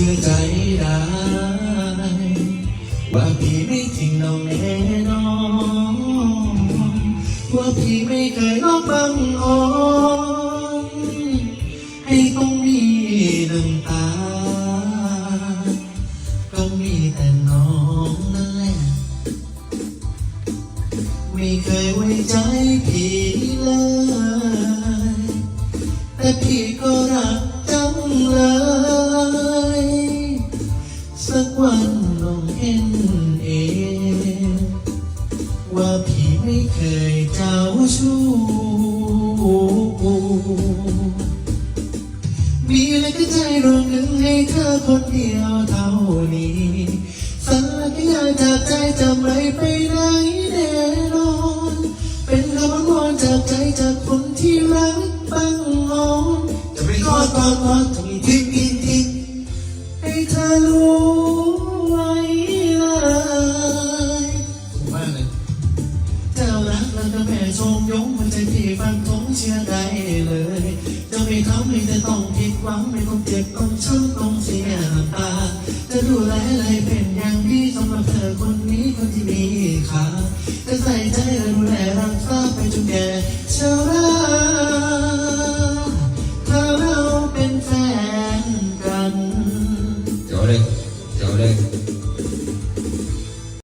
ชื่อใจได้ ว่าพี่ไม่ทิ้งน้องแน่นอนว่าพี่ไม่เคยนอกบังอ่อนให้ต้องมีน้ำตา ก็มีแต่น้องนั่นแหละ ไม่เคยไว้ใจพี่เลย แต่พี่ก็ สักวันน้องเห็นเอง ว่าพี่ไม่เคยเจ้าชู้มีอะไรก็ใจดวงหนึ่งให้เธอคนเดียวเท่านี้ สัญญาจากใจจะไม่ไปไหนแน่นอน เป็นคำวอนจากใจจากคนที่รักบังมองจะไม่กอดกอดกอดจะม่ทิ้งทิ้ง ไว้เมาเลยเจ้ารักแล้วก็แผ่ชมยงมันใจพี่ฟังทงเชื่อได้เลยจะไม่ทำให้เธอต้องผิดหวังไม่ต้องเจ็บต้องช้ำต้องเสียตาจะดูแลอะไเป็นอย่างดีสำหรับเธอคนนี้คนที่มีค่าจะใส่ใจแะดูแลรักษาไปจนแกเชราเราเป็นแฟนกันเดี๋เลย 然后再